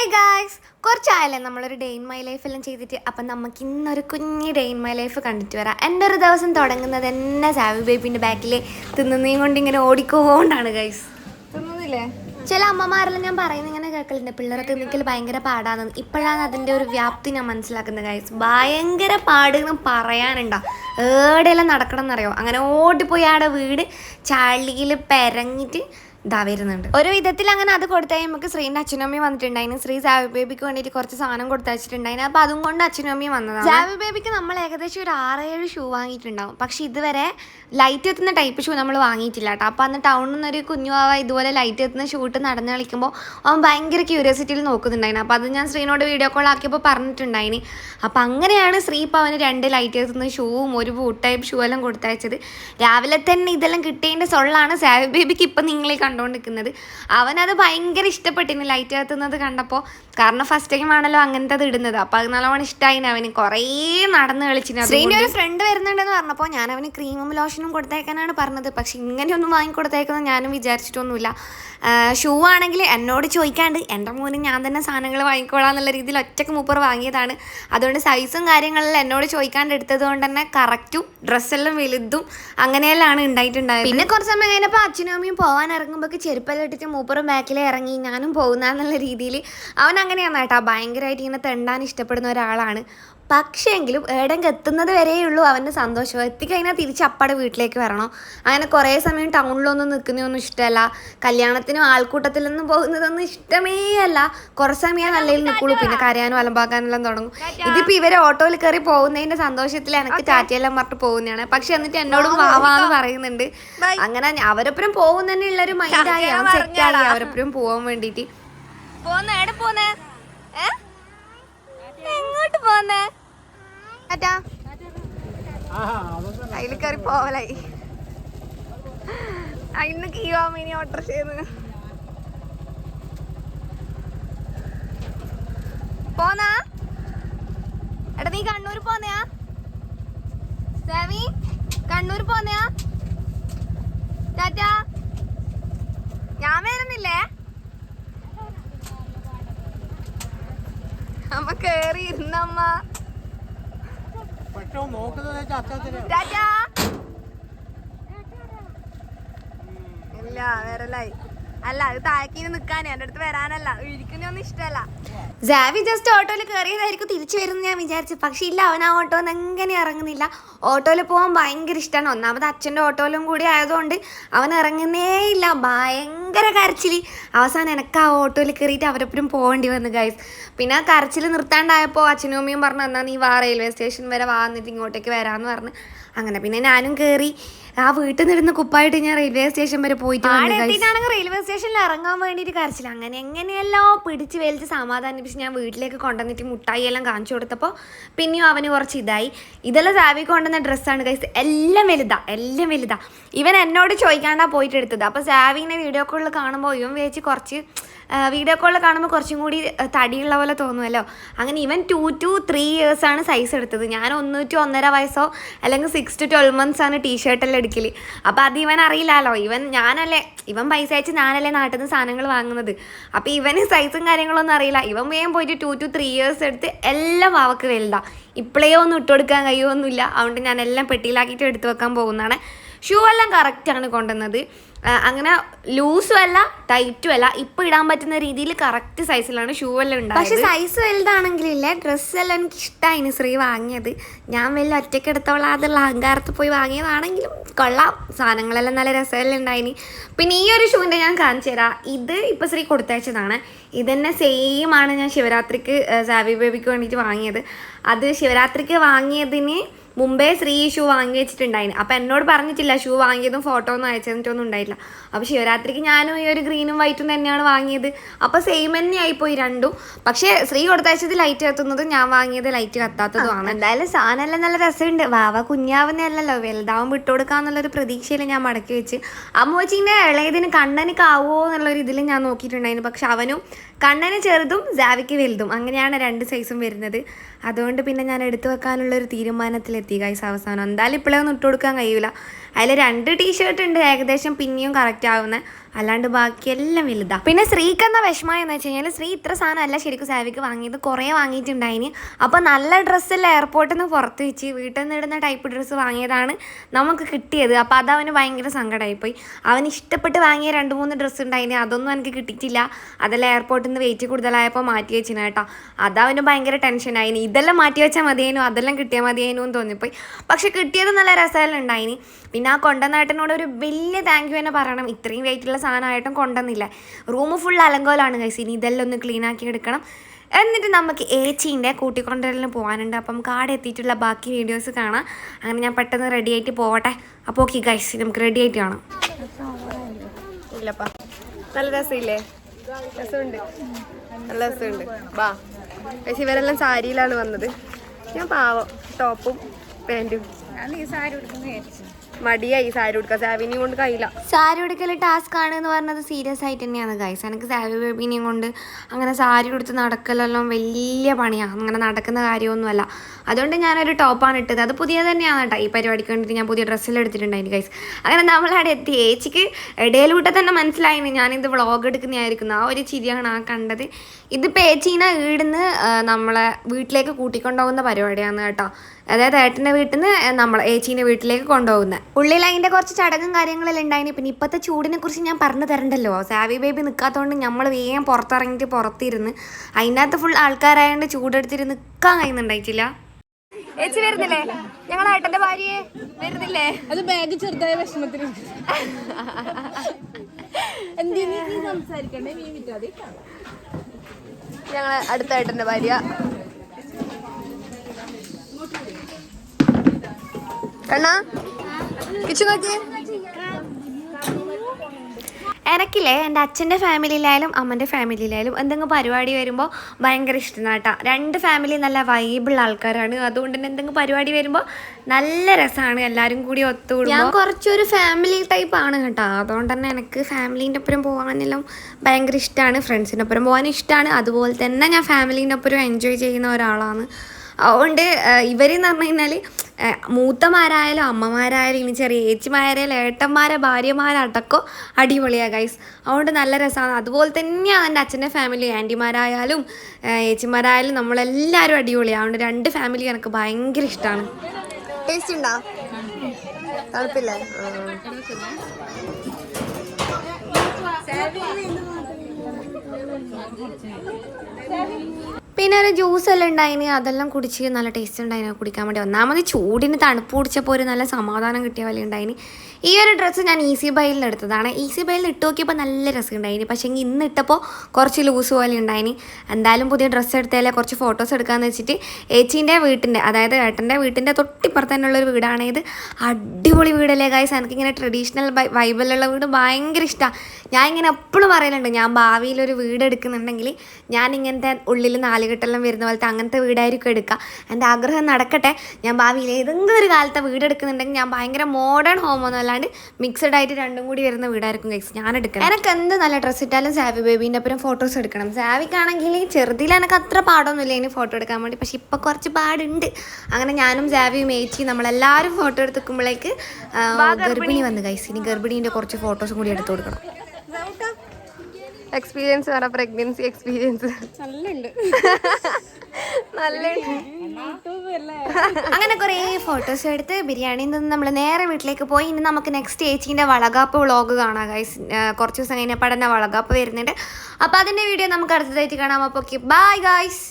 Hey guys കുറച്ചായല്ലേ നമ്മളൊരു day in my life എല്ലാം ചെയ്തിട്ട്? അപ്പം നമുക്ക് ഇന്നൊരു കുഞ്ഞ് ഡേ ഇൻ മൈ ലൈഫ് കണ്ടിട്ട് വരാം. എന്റെ ഒരു ദിവസം തുടങ്ങുന്നത് എന്നെ സാവി ബേബിന്റെ ബാക്കിൽ തിന്നുന്നതും കൊണ്ട് ഇങ്ങനെ ഓടിക്കോണ്ടാണ് ഗൈസ് തിന്നുന്നില്ലേ? ചില അമ്മമാരെല്ലാം ഞാൻ പറയുന്നത് ഇങ്ങനെ കേൾക്കലുണ്ട്. പിള്ളേരെ തിന്നിക്കൽ ഭയങ്കര പാടാണെന്ന് ഇപ്പോഴാണ് അതിന്റെ ഒരു വ്യാപ്തി ഞാൻ മനസ്സിലാക്കുന്നത് ഗൈസ് ഭയങ്കര പാടുകളും പറയാനുണ്ടോ. ഏടെയെല്ലാം നടക്കണം എന്നറിയോ അങ്ങനെ ഓടിപ്പോയി ആടെ വീട് ചളിയിൽ പെരങ്ങിട്ട് ഇതാ വരുന്നുണ്ട്. ഒരു വിധത്തിൽ അങ്ങനെ അത് കൊടുത്താൽ നമുക്ക് ശ്രീന്റെ അച്ഛനും അമ്മയും വന്നിട്ടുണ്ടായിരുന്നു. ശ്രീ സാവി ബേബിക്ക് വേണ്ടിയിട്ട് കുറച്ച് സാധനം കൊടുത്തയച്ചിട്ടുണ്ടായിരുന്നു. അപ്പോൾ അതും കൊണ്ട് അച്ഛനും അമ്മയും വന്നതാണ്. സാവി ബേബിക്ക് നമ്മൾ ഏകദേശം ഒരു ആറേഴ് ഷൂ വാങ്ങിയിട്ടുണ്ടാവും. പക്ഷെ ഇതുവരെ ലൈറ്റ് എത്തുന്ന ടൈപ്പ് ഷൂ നമ്മൾ വാങ്ങിയിട്ടില്ല കേട്ടോ. അപ്പോൾ അന്ന് ടൗണിൽ നിന്നൊരു കുഞ്ഞുവാവ ഇതുപോലെ ലൈറ്റ് എത്തുന്ന ഷൂട്ട് നടന്ന് കളിക്കുമ്പോൾ അവൻ ഭയങ്കര ക്യൂരിയോസിറ്റിയിൽ നോക്കുന്നുണ്ടായിരുന്നു. അപ്പോൾ അത് ഞാൻ ശ്രീനോട് വീഡിയോ കോൾ ആക്കിയപ്പോൾ പറഞ്ഞിട്ടുണ്ടായിന്. അപ്പോൾ അങ്ങനെയാണ് ശ്രീ ഇപ്പോൾ അവന് രണ്ട് ലൈറ്റ് എത്തുന്ന ഷൂവും ഒരു ബൂട്ട് ടൈപ്പ് ഷൂ എല്ലാം കൊടുത്തയച്ചത്. രാവിലെ തന്നെ ഇതെല്ലാം കിട്ടിയതിന്റെ സൊള്ളാണ് സാവി ബേബിക്ക് ഇപ്പം നിങ്ങളീ കണ്ടുകൊണ്ടിരിക്കുന്നത് അവനത് ഭയങ്കര ഇഷ്ടപ്പെട്ടിന് ലൈറ്റ് കത്തുന്നത് കണ്ടപ്പോൾ കാരണം ഫസ്റ്റ് ടൈം ആണല്ലോ അങ്ങനത്തെ അത് ഇടുന്നത്. അപ്പോൾ അത് നല്ലവണ്ണം ഇഷ്ടമായി അവന്. കുറേ നടന്ന് കളിച്ചിന് ശ്രീന്റെ ഒരു ഫ്രണ്ട് വരുന്നുണ്ടെന്ന് പറഞ്ഞപ്പോൾ ഞാൻ അവന് ക്രീമും ലോഷനും കൊടുത്തേക്കാനാണ് പറഞ്ഞത്. പക്ഷെ ഇങ്ങനെയൊന്നും വാങ്ങിക്കൊടുത്തേക്കുന്നത് ഞാനും വിചാരിച്ചിട്ടൊന്നുമില്ല. ഷൂ ആണെങ്കിൽ എന്നോട് ചോദിക്കാണ്ട് എന്റെ മോന് ഞാൻ തന്നെ സാധനങ്ങൾ വാങ്ങിക്കോളാം എന്നുള്ള രീതിയിൽ ഒറ്റയ്ക്ക് മൂപ്പർ വാങ്ങിയതാണ്. അതുകൊണ്ട് സൈസും കാര്യങ്ങളെല്ലാം എന്നോട് ചോദിക്കാണ്ട് എടുത്തത് കൊണ്ട് തന്നെ കറക്റ്റും ഡ്രസ്സെല്ലാം വലുതും അങ്ങനെയെല്ലാം ഉണ്ടായിട്ടുണ്ടായത്. പിന്നെ കുറച്ച് സമയം കഴിഞ്ഞപ്പോൾ അച്ഛനും അമ്മയും പോകാൻ ഇറങ്ങുമ്പോൾ ചെരുപ്പെല്ലാം ഇട്ടിട്ട് മൂപ്പറും ബാക്കിലേ ഇറങ്ങി ഞാനും പോകുന്ന രീതിയിൽ അവൻ അങ്ങനെയാണ് കേട്ടോ ഭയങ്കരമായിട്ട് ഇങ്ങനെ തെണ്ടാൻ ഇഷ്ടപ്പെടുന്ന ഒരാളാണ്. പക്ഷേങ്കിലും ഏടെങ്കിൽ എത്തുന്നത് വരെയുള്ളൂ അവന്റെ സന്തോഷം. എത്തിക്കഴിഞ്ഞാൽ തിരിച്ച് അപ്പാടെ വീട്ടിലേക്ക് വരണം. അങ്ങനെ കുറേ സമയം ടൗണിലൊന്നും നിൽക്കുന്നതൊന്നും ഇഷ്ടമല്ല. കല്യാണത്തിനും ആൾക്കൂട്ടത്തിലൊന്നും പോകുന്നതൊന്നും ഇഷ്ടമേ അല്ല. കുറേ സമയം നല്ലതിൽ നിൽക്കുള്ളൂ. പിന്നെ കരയാനും അലമ്പാക്കാനെല്ലാം തുടങ്ങും. ഇതിപ്പോൾ ഇവരെ ഓട്ടോയിൽ കയറി പോകുന്നതിന്റെ സന്തോഷത്തിൽ എനിക്ക് ടാറ്റയെല്ലാം പറഞ്ഞിട്ട് പോകുന്നതാണ്. പക്ഷെ എന്നിട്ട് എന്നോടും വാവാന്ന് പറയുന്നുണ്ട്. അങ്ങനെ അവരൊപ്പരം പോകുന്നതന്നെ ഉള്ളൊരു മൈൻഡായി അവൻ സെറ്റായി അവരൊപ്പരം പോകാൻ വേണ്ടിയിട്ട്. പോന്നെ എവിടെ പോന്നെ? ഏ? എങ്ങോട്ട് പോന്നെ? ടാറ്റാ. അതിൽ കയറി പോവലായി. ഇന്ന് കീവാ മിനി ഓർഡർ ചെയ്യുന്നത് പോന്നാ? എടാ നീ കണ്ണൂർ പോന്നയാ? സാമി കണ്ണൂർ പോന്നയാ? ടാറ്റാ. ഞാൻ വരുന്നില്ലേ? അമ്മ കേറി ഇരുന്നമ്മ പക്ഷെ നോക്കുന്നത് ടാറ്റാ ഇല്ല വരലായി. അല്ല അത് താഴേക്കിന് നിക്കാനേ. എന്റെ അടുത്ത് വരാനല്ല. ഇരിക്കുന്നൊന്നും ഇഷ്ടമല്ല. ജാവി ജസ്റ്റ് ഓട്ടോയിൽ കയറിയതായിരിക്കും തിരിച്ചു വരുമെന്ന് ഞാൻ വിചാരിച്ചു. പക്ഷെ ഇല്ല അവൻ ആ ഓട്ടോ നിന്ന് എങ്ങനെ ഇറങ്ങുന്നില്ല. ഓട്ടോയിൽ പോകാൻ ഭയങ്കര ഇഷ്ടമാണ് ഒന്നാമത് അച്ഛന്റെ ഓട്ടോയിലും കൂടി ആയതുകൊണ്ട് അവൻ ഇറങ്ങുന്നേ ഇല്ല ഭയങ്കര കരച്ചിൽ അവസാനം എനിക്ക് ആ ഓട്ടോയിൽ കയറിയിട്ട് അവരൊപ്പം പോകേണ്ടി വന്നു ഗൈസ് പിന്നെ ആ കരച്ചിൽ നിർത്താണ്ടായപ്പോൾ അച്ഛനും അമ്മയും പറഞ്ഞു എന്നാൽ നീ വാ റെയിൽവേ സ്റ്റേഷൻ വരെ വാ എന്നിട്ട് ഇങ്ങോട്ടേക്ക് വരാമെന്ന് പറഞ്ഞ്. അങ്ങനെ പിന്നെ ഞാനും കയറി ആ വീട്ടിൽ നിന്നിരുന്ന് കുപ്പായിട്ട് ഞാൻ റെയിൽവേ സ്റ്റേഷൻ വരെ പോയിട്ട്. എത്തിയിട്ടാണെങ്കിൽ റെയിൽവേ സ്റ്റേഷനിൽ ഇറങ്ങാൻ വേണ്ടിയിട്ട് കരച്ചില്ല അങ്ങനെ എങ്ങനെയല്ലോ പിടിച്ച് വലിച്ച് സമാധാനിപ്പിച്ച് ഞാൻ വീട്ടിലേക്ക് കൊണ്ടുവന്നിട്ട് മുട്ടായി എല്ലാം കാണിച്ചു കൊടുത്തപ്പോൾ പിന്നെയും അവന് കുറച്ച് ഇതായി. ഇതെല്ലാം സാവി കൊണ്ടുവന്ന ഡ്രസ്സാണ് കൈസ് എല്ലാം വലുതാ എല്ലാം വലുതാ. ഇവൻ എന്നോട് ചോദിക്കാണ്ടാ പോയിട്ട് എടുത്തത്. അപ്പോൾ സാവിനെ വീഡിയോ കോളിൽ കാണുമ്പോൾ ഇവൻ വിചാരിച്ച് കുറച്ച് വീഡിയോ കോളിൽ കാണുമ്പോൾ കുറച്ചും കൂടി തടിയുള്ള പോലെ തോന്നുമല്ലോ അങ്ങനെ ഇവൻ ടു ടു ത്രീ ഇയേഴ്സാണ് സൈസ് എടുത്തത്. ഞാൻ ഒന്ന് ടു ഒന്നര വയസ്സോ അല്ലെങ്കിൽ സിക്സ് ടു ട്വൽവ് മന്ത്സ് ആണ് ടീഷർട്ടെല്ലാം എടുക്കൽ അപ്പോൾ അത് ഇവൻ അറിയില്ലല്ലോ ഇവൻ ഞാനല്ലേ ഇവൻ പൈസ അയച്ച് ഞാനല്ലേ നാട്ടിൽ നിന്ന് സാധനങ്ങൾ വാങ്ങുന്നത്. അപ്പോൾ ഇവന് സൈസും കാര്യങ്ങളൊന്നും അറിയില്ല. ഇവൻ വേഗം പോയിട്ട് ടു ടു ത്രീ ഇയേഴ്സ് എടുത്ത് എല്ലാം അവക്ക് വലുതാ. ഇപ്പോഴേ ഒന്നും ഇട്ട് കൊടുക്കാൻ കഴിയുമൊന്നുമില്ല അതുകൊണ്ട് ഞാൻ എല്ലാം പെട്ടിയിലാക്കിയിട്ട് എടുത്തു വെക്കാൻ പോകുന്നതാണ്. ഷൂ എല്ലാം കറക്റ്റാണ് കൊണ്ടുവന്നത്. അങ്ങനെ ലൂസും അല്ല ടൈറ്റും അല്ല ഇപ്പൊ ഇടാൻ പറ്റുന്ന രീതിയിൽ കറക്റ്റ് സൈസിലാണ് ഷൂ എല്ലാം ഉണ്ടായത്. പക്ഷെ സൈസ് വലുതാണെങ്കിലില്ല ഡ്രസ്സ് എല്ലാം എനിക്ക് ഇഷ്ടമായി ശ്രീ വാങ്ങിയത്. ഞാൻ വലിയ ഒറ്റയ്ക്ക് എടുത്തോളാതുള്ള അഹങ്കാരത്ത് പോയി വാങ്ങിയതാണെങ്കിലും കൊള്ളാം. സാധനങ്ങളെല്ലാം നല്ല രസമെല്ലാം ഉണ്ടായിനി. പിന്നെ ഈ ഒരു ഷൂവിന്റെ ഞാൻ കാണിച്ചു തരാം. ഇത് ഇപ്പൊ ശ്രീ കൊടുത്തയച്ചതാണ്. ഇതന്നെ സെയിം ആണ് ഞാൻ ശിവരാത്രിക്ക് സാവി ബേബിക്ക് വേണ്ടിയിട്ട് വാങ്ങിയത്. അത് ശിവരാത്രിക്ക് വാങ്ങിയതിന് മുമ്പേ ശ്രീ ഷൂ വാങ്ങി വെച്ചിട്ടുണ്ടായിന്. അപ്പം എന്നോട് പറഞ്ഞിട്ടില്ല ഷൂ വാങ്ങിയതും ഫോട്ടോ ഒന്നും അയച്ചു തന്നിട്ടൊന്നും ഉണ്ടായില്ല. അപ്പോൾ ശിവരാത്രിക്ക് ഞാനും ഈ ഒരു ഗ്രീനും വൈറ്റും തന്നെയാണ് വാങ്ങിയത്. അപ്പോൾ സെയിം തന്നെ ആയിപ്പോയി രണ്ടും. പക്ഷേ ശ്രീ കൊടുത്തയച്ചത് ലൈറ്റ് കത്തുന്നതും ഞാൻ വാങ്ങിയത് ലൈറ്റ് കത്താത്തതുമാണ് എന്തായാലും സാധനമെല്ലാം നല്ല രസമുണ്ട്. വാവ കുഞ്ഞാവുന്നതല്ലല്ലോ. വലുതാവും വിട്ടുകൊടുക്കാന്നുള്ളൊരു പ്രതീക്ഷയിൽ ഞാൻ മടക്കി വെച്ച്. അമ്മോച്ചിന്റെ ഇളയതിന് കണ്ണനിക്കാവോ എന്നുള്ളൊരു ഇതിൽ ഞാൻ നോക്കിയിട്ടുണ്ടായിരുന്നു. പക്ഷെ അവനും കണ്ണന് ചെറുതും ജാവിക്ക് വലുതും. അങ്ങനെയാണ് രണ്ട് സൈസും വരുന്നത്. അതുകൊണ്ട് പിന്നെ ഞാൻ എടുത്തു വെക്കാനുള്ള ഒരു തീരുമാനത്തിലെത്തി ഗൈസ് അവസാനം. എന്തായാലും ഇപ്പോഴൊന്നും ഇട്ട് കൊടുക്കാൻ കഴിയൂല. അതിൽ രണ്ട് ടീഷർട്ട് ഉണ്ട് ഏകദേശം പിന്നെയും കറക്റ്റ് ആവുന്നത് അല്ലാണ്ട് ബാക്കിയെല്ലാം വലുതാ. പിന്നെ ശ്രീക്ക് എന്ന വിഷമം എന്ന് വെച്ച് കഴിഞ്ഞാൽ ശ്രീ ഇത്ര സാധനം അല്ല ശരിക്കും സാവിക്ക് വാങ്ങിയത്. കുറേ വാങ്ങിയിട്ടുണ്ടായിന്. അപ്പോൾ നല്ല ഡ്രസ്സില്ല എയർപോർട്ടിൽ നിന്ന് പുറത്ത് വെച്ച് വീട്ടിൽ നിന്ന് ഇടുന്ന ടൈപ്പ് ഡ്രസ്സ് വാങ്ങിയതാണ് നമുക്ക് കിട്ടിയത്. അപ്പോൾ അത് അവന് ഭയങ്കര സങ്കടമായിപ്പോയി അവന് ഇഷ്ടപ്പെട്ട് വാങ്ങിയ രണ്ട് മൂന്ന് ഡ്രസ്സ് ഉണ്ടായിന്. അതൊന്നും എനിക്ക് കിട്ടിയിട്ടില്ല. അതെല്ലാം എയർപോർട്ടിൽ നിന്ന് വെയിറ്റ് കൂടുതലായപ്പോൾ മാറ്റി വെച്ചിന് കേട്ടോ. അതവന് ഭയങ്കര ടെൻഷനായിന് ഇതെല്ലാം മാറ്റി വെച്ചാൽ മതിയേനു അതെല്ലാം കിട്ടിയാൽ മതിയേനു എന്ന് തോന്നിപ്പോയി. പക്ഷെ കിട്ടിയത് നല്ല രസമെല്ലാം ഉണ്ടായിന്. പിന്നെ ആ കൊണ്ടനാട്ടിനോട് ഒരു വലിയ താങ്ക് യു തന്നെ പറയണം. ഇത്രയും വെയിറ്റുള്ള സാധനമായിട്ടും കൊണ്ടുവന്നില്ല. റൂം ഫുൾ അലങ്കോലാണ് കൈസ് ഇനി ഇതെല്ലാം ഒന്ന് ക്ലീൻ ആക്കി എടുക്കണം. എന്നിട്ട് നമുക്ക് ഏച്ചീന്റെ കൂട്ടിക്കൊണ്ടുവരലിന് പോകാനുണ്ട് അപ്പം കാട് എത്തിയിട്ടുള്ള ബാക്കി വീഡിയോസ് കാണാം. അങ്ങനെ ഞാൻ പെട്ടെന്ന് റെഡി ആയിട്ട് പോവട്ടെ. അപ്പോൾ ഓക്കെ ഗൈസ് നമുക്ക് റെഡി ആയിട്ട് കാണാം. ഇല്ലപ്പാ. നല്ല രസമില്ലേ? രസമുണ്ട്. നല്ല രസമുണ്ട്. വാ. പക്ഷെ ഇവരെല്ലാം സാരിയിലാണ് വന്നത്. ഞാൻ പാവം ടോപ്പും പാന്റും. മടിയായി സാരി ഉടുക്കാൻ. സാവിനിയും കൊണ്ട് കയ്യില്ല സാരി ഉടുക്കൽ ടാസ്ക് ആണ് എന്ന് പറഞ്ഞത് സീരിയസ് ആയിട്ട് തന്നെയാണ് ഗൈസ് എനിക്ക് സാവി ബേബിനെയും കൊണ്ട് അങ്ങനെ സാരി ഉടുത്ത് നടക്കലെല്ലാം വലിയ പണിയാണ് അങ്ങനെ നടക്കുന്ന കാര്യമൊന്നുമല്ല. അതുകൊണ്ട് ഞാനൊരു ടോപ്പാണ് ഇട്ടത്. അത് പുതിയ തന്നെയാണ് കേട്ടോ ഈ പരിപാടിക്ക് വേണ്ടിയിട്ട് ഞാൻ പുതിയ ഡ്രസ്സിൽ എടുത്തിട്ടുണ്ടായിരുന്നു ഗൈസ് അങ്ങനെ നമ്മളവിടെ എത്തി. ഏച്ചിക്ക് ഇടയിലൂടെ തന്നെ മനസ്സിലായിന്. ഞാനിത് വ്ളോഗ് എടുക്കുന്നതായിരിക്കുന്നു. ആ ഒരു ചിരിയാണ് ആ കണ്ടത്. ഇതിപ്പോൾ ഏച്ചീനെ ഈടുന്ന് നമ്മളെ വീട്ടിലേക്ക് കൂട്ടിക്കൊണ്ടുപോകുന്ന പരിപാടിയാണ് കേട്ടോ അതായത് ഏട്ടന്റെ വീട്ടിൽ നിന്ന് നമ്മൾ ഏച്ചീന്റെ വീട്ടിലേക്ക് കൊണ്ടുപോകുന്നത് ഉള്ളിൽ അതിന്റെ കുറച്ച് ചടങ്ങും കാര്യങ്ങളെല്ലാം ഉണ്ടായിന്. പിന്നെ ഇപ്പോഴത്തെ ചൂടിനെ കുറിച്ച് ഞാൻ പറഞ്ഞു തരണ്ടല്ലോ. സാവി ബേബി നിൽക്കാത്തതുകൊണ്ട് നമ്മൾ വേഗം പുറത്തിറങ്ങിയിട്ട് പുറത്തിരുന്ന് അതിനകത്ത് ഫുൾ ആൾക്കാരായതുകൊണ്ട് ചൂടെടുത്തിരുന്ന് നിൽക്കാൻ കഴിയുന്നുണ്ടായിട്ടില്ല. ഏച്ചി വരുന്നില്ലേ? ഞങ്ങൾ ഏട്ടന്റെ ഭാര്യയെ വരുന്നില്ലേ? അത് ബാഗ് ചെറുതായ വിഷമത്തിന്. എന്തിനീ നീ സംസാരിക്കണ്ടേ? നീ വിറ്റാതെ ഞങ്ങളെ അടുത്ത ഏട്ടന്റെ ഭാര്യ. കണ്ണാ കിച്ചു നോക്കിയേ എനക്കില്ലേ എന്റെ അച്ഛന്റെ ഫാമിലിയിലായാലും അമ്മന്റെ ഫാമിലിയിലായാലും എന്തെങ്കിലും പരിപാടി വരുമ്പോൾ ഭയങ്കര ഇഷ്ടമാണ് രണ്ട് ഫാമിലി നല്ല വൈബിളുള്ള ആൾക്കാരാണ്. അതുകൊണ്ട് തന്നെ എന്തെങ്കിലും പരിപാടി വരുമ്പോൾ നല്ല രസമാണ്. എല്ലാവരും കൂടി ഒത്തുകൂടും ഞാൻ കുറച്ചൊരു ഫാമിലി ടൈപ്പ് ആണ് കേട്ടോ. അതുകൊണ്ട് തന്നെ എനിക്ക് ഫാമിലീന്റെ ഒപ്പം പോകാനെല്ലാം ഭയങ്കര ഇഷ്ടമാണ്. ഫ്രണ്ട്സിന്റെ ഒപ്പം പോകാനും ഇഷ്ടമാണ്. അതുപോലെ തന്നെ ഞാൻ ഫാമിലീന്റെ ഒപ്പം എൻജോയ് ചെയ്യുന്ന ഒരാളാണ്. അതുകൊണ്ട് ഇവരെന്ന് പറഞ്ഞു കഴിഞ്ഞാൽ മൂത്തമാരായാലും അമ്മമാരായാലും ഇനി ചെറിയ ഏച്ചിമാരായാലും ഏട്ടന്മാരെ ഭാര്യമാരടക്കം അടിപൊളിയാണ് ഗൈസ് അതുകൊണ്ട് നല്ല രസമാണ്. അതുപോലെ തന്നെയാണ് എന്റെ അച്ഛന്റെ ഫാമിലി ആന്റിമാരായാലും ഏച്ചിമാരായാലും നമ്മളെല്ലാവരും അടിപൊളിയാണ് അതുകൊണ്ട് രണ്ട് ഫാമിലി എനിക്ക് ഭയങ്കര ഇഷ്ടമാണ് ടേസ്റ്റ് ഉണ്ടോ? തണുപ്പില്ലേ? പിന്നെ ഒരു ജ്യൂസ് എല്ലാം ഉണ്ടായിന് അതെല്ലാം കുടിച്ച് നല്ല ടേസ്റ്റ് ഉണ്ടായിന് കുടിക്കാൻ വേണ്ടി ഒന്നാമത് ചൂടിന് തണുപ്പ് കുടിച്ചപ്പോൾ ഒരു നല്ല സമാധാനം കിട്ടിയ പോലെ ഉണ്ടായിന്. ഈ ഒരു ഡ്രസ്സ് ഞാൻ ഈസി ബൈയിൽ നിന്ന് എടുത്തതാണ്. ഈസി ബൈയിൽ ഇട്ട് നോക്കിയപ്പോൾ നല്ല രസം ഉണ്ടായിന് പക്ഷേ ഇന്ന് ഇട്ടപ്പോൾ കുറച്ച് ലൂസ് പോലെ ഉണ്ടായിന്. എന്തായാലും പുതിയ ഡ്രസ്സ് എടുത്താലേ കുറച്ച് ഫോട്ടോസ് എടുക്കാമെന്ന് വെച്ചിട്ട് ഏച്ചീന്റെ വീട്ടിന്റെ അതായത് ഏട്ടന്റെ വീട്ടിന്റെ തൊട്ടിപ്പുറത്ത് തന്നെയുള്ളൊരു വീടാണ് ഇത് അടിപൊളി വീടല്ലേ ഗായ്സ് എനിക്കിങ്ങനെ ട്രഡീഷണൽ വൈബിലുള്ള വീട് ഭയങ്കര ഇഷ്ടമാണ് ഞാൻ ഇങ്ങനെ എപ്പോഴും പറയലുണ്ട് ഞാൻ ഭാവിയിൽ ഒരു വീട് എടുക്കുന്നുണ്ടെങ്കിൽ ഞാൻ ഇങ്ങനത്തെ ഉള്ളിൽ നാലുകെട്ടെല്ലാം വരുന്ന പോലത്തെ അങ്ങനത്തെ വീടായിരിക്കും എടുക്കുക എന്റെ ആഗ്രഹം നടക്കട്ടെ. ഞാൻ ഭാവിയിൽ ഏതെങ്കിലും ഒരു കാലത്തെ വീട് എടുക്കുന്നുണ്ടെങ്കിൽ ഞാൻ ഭയങ്കര മോഡേൺ ഹോം ഒന്നും അല്ലാണ്ട് മിക്സഡ് ആയിട്ട് രണ്ടും കൂടി വരുന്ന വീടായിരിക്കും ഗൈസ് ഞാൻ എടുക്കണം. എനിക്ക് എന്ത് നല്ല ഡ്രസ്സ് ഇട്ടാലും സാവി ബേബീന്റെ ഒപ്പം ഫോട്ടോസ് എടുക്കണം. സാവിക്കാണെങ്കിൽ ചെറുതിൽ എനിക്ക് അത്ര പാടൊന്നുമില്ല ഇനി ഫോട്ടോ എടുക്കാൻ വേണ്ടി. പക്ഷെ ഇപ്പം കുറച്ച് പാടുണ്ട്. അങ്ങനെ ഞാനും സാവിയും ഏച്ചി നമ്മളെല്ലാവരും ഫോട്ടോ എടുത്തുക്കുമ്പോഴേക്ക് ഗർഭിണി വന്ന് ഗൈസ് ഇനി ഗർഭിണീന്റെ കുറച്ച് ഫോട്ടോസും കൂടി എടുത്തു കൊടുക്കണം. എക്സ്പീരിയൻസ് പറ പ്രഗ്നൻസി എക്സ്പീരിയൻസ് നല്ലുണ്ട്. നല്ല അങ്ങനെ കുറേ ഫോട്ടോസ് എടുത്ത് ബിരിയാണി നിന്ന് നമ്മൾ നേരെ വീട്ടിലേക്ക് പോയി. ഇനി നമുക്ക് നെക്സ്റ്റ് ചേച്ചീന്റെ വളകാപ്പ് വ്ളോഗ് കാണാം ഗൈസ് കുറച്ച് ദിവസം കഴിഞ്ഞപ്പോൾ തന്നെ വളകാപ്പ് വരുന്നുണ്ട്. അപ്പോൾ അതിന്റെ വീഡിയോ നമുക്ക് അടുത്തതായിട്ട് കാണാം. അപ്പോൾ ഓക്കെ ബൈ ഗൈസ്